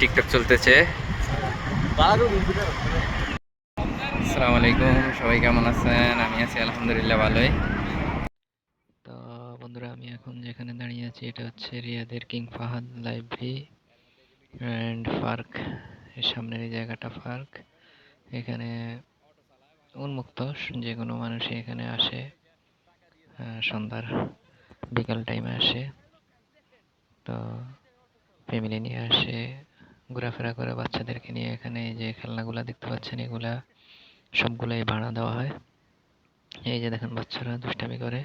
TikTok চলতেছে। আসসালামু আলাইকুম, সবাই কেমন আছেন? আমি আছি আলহামদুলিল্লাহ ভালোই। তো বন্ধুরা, আমি এখন যেখানে দাঁড়িয়ে আছি, এটা হচ্ছে রিয়াদের King Fahad library and park. এর সামনের এই জায়গাটা পার্ক। এখানে উন্মুক্ত যে কোনো মানুষই এখানে আসে। সন্ধ্যার বিকাল টাইমে আসে। তো ফ্যামিলি নিয়ে আসে। ঘোরাফেরা করে বাচ্চাদেরকে নিয়ে এখানে এই যে খেলনাগুলা দেখতে পাচ্ছেন, এগুলা সবগুলাই ভাড়া দেওয়া হয়। এই যে দেখেন বাচ্চারা দুষ্টামি করে।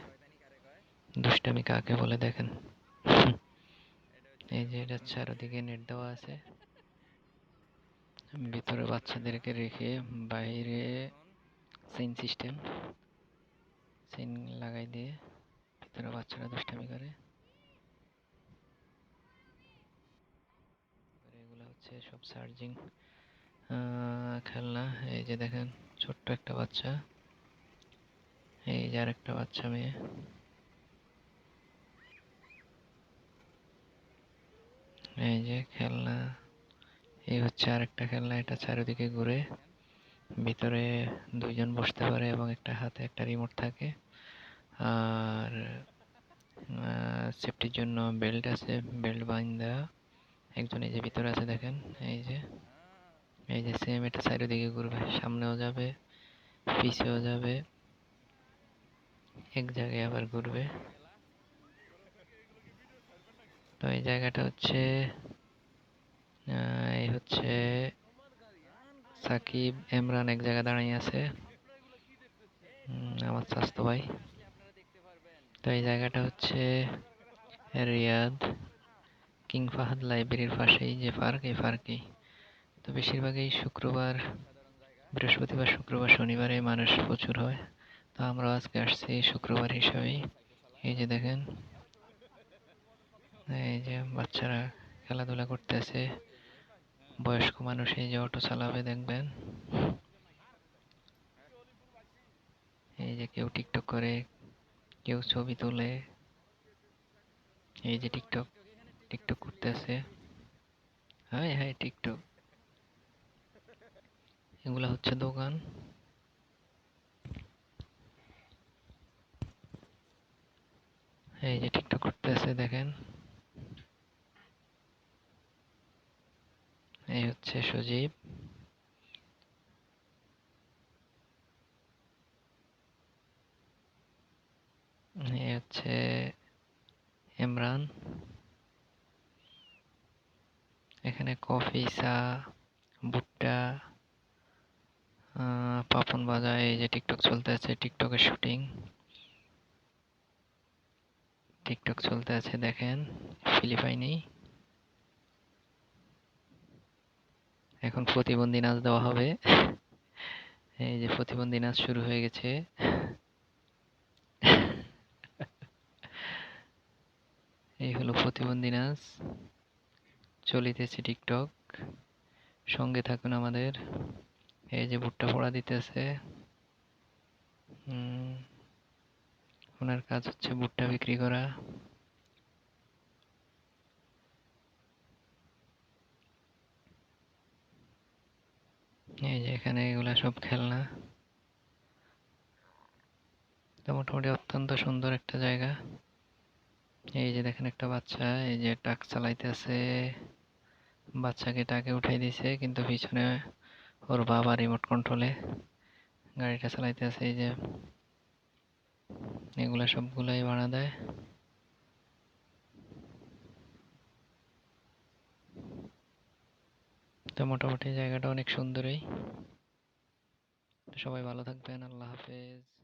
দুষ্টামি কাকে বলে দেখেন? এই যে এটা চারদিকে নেট দেওয়া আছে। ভিতরে বাচ্চাদেরকে রেখে বাইরে সিন সিস্টেম সিন লাগাই দিয়ে ভিতরে বাচ্চারা দুষ্টামি করে। হচ্ছে সব চার্জিং খেলনা। এই যে দেখেন, ছোট্ট একটা বাচ্চা। এই যে আরেকটা বাচ্চা মেয়ে। এই যে খেলনা। এই হচ্ছে আর একটা খেলনা, এটা চারিদিকে ঘুরে। ভিতরে দুইজন বসতে পারে এবং একটা হাতে একটা রিমোট থাকে। আর সেফটির জন্য বেল্ট আছে বেল্ট বাইন্দা একজন এই যে ভিতরে আছে দেখেন, এই যে এই যে সেম এটা চারিদিকে ঘুরবে, সামনেও যাবে, পিছেও যাবে, এক জায়গায় আবার ঘুরবে। তো এই জায়গাটা হচ্ছে এই হচ্ছে সাকিব এমরান এক জায়গায় দাঁড়িয়ে আছে। আমার স্বাস্থ্য ভাই। তো এই জায়গাটা হচ্ছে রিয়াদ। কিং ফাহাদ লাইব্রেরির পাশেই যে পার্ক এই পার্কেই তো বেশিরভাগই শুক্রবার, বৃহস্পতিবার, শুক্রবার, শনিবারে মানুষ প্রচুর হয়। তো আমরা আজকে আসছি শুক্রবার হিসাবেই। এই যে দেখেন, এই যে বাচ্চারা খেলাধুলা করতেছে। বয়স্ক মানুষ এই যে অটো চালাবে, দেখবেন। এই যে কেউ টিকটক করে, কেউ ছবি তোলে। এই যে টিকটক। টিকটক করতেছে। Hi hi TikTok. এগুলা হচ্ছে দোকান। এই যে টিকটক করতেছে, দেখেন। এই হচ্ছে সজীব এই হচ্ছে ইমরান এখানে কফি, চা, ভুট্টা পাপন বাজায় এই যে টিকটক চলতে আছে, টিকটকের শুটিং। টিকটক চলতে আছে, দেখেন, ফিলিপাইনি। এখন প্রতিবন্ধী নাচ দেওয়া হবে। এই যে প্রতিবন্ধী নাচ শুরু হয়ে গেছে। এই হলো প্রতিবন্ধী নাচ। চলিতেছে টিকটক। সঙ্গে থাকুন আমাদের। এই যে ভুট্টা পোড়া দিতেছে। ওনার কাজ হচ্ছে ভুট্টা বিক্রি করা। এই যে এখানে এগুলা সব খেলনা। তো মোটামুটি অত্যন্ত সুন্দর একটা জায়গা। এই যে দেখেন একটা বাচ্চা, এই যে টাক চালাইতেছে। বাচ্চাকে টাকে উঠাই দিছে, কিন্তু পিছনে ওর বাবা রিমোট কন্ট্রোলে গাড়িটা চালাইতেছে। এই যে এগুলা সবগুলাই ভাড়া দেয়। তো মোটামুটি জায়গাটা অনেক সুন্দরই। সবাই ভালো থাকবেন, আল্লাহ হাফেজ।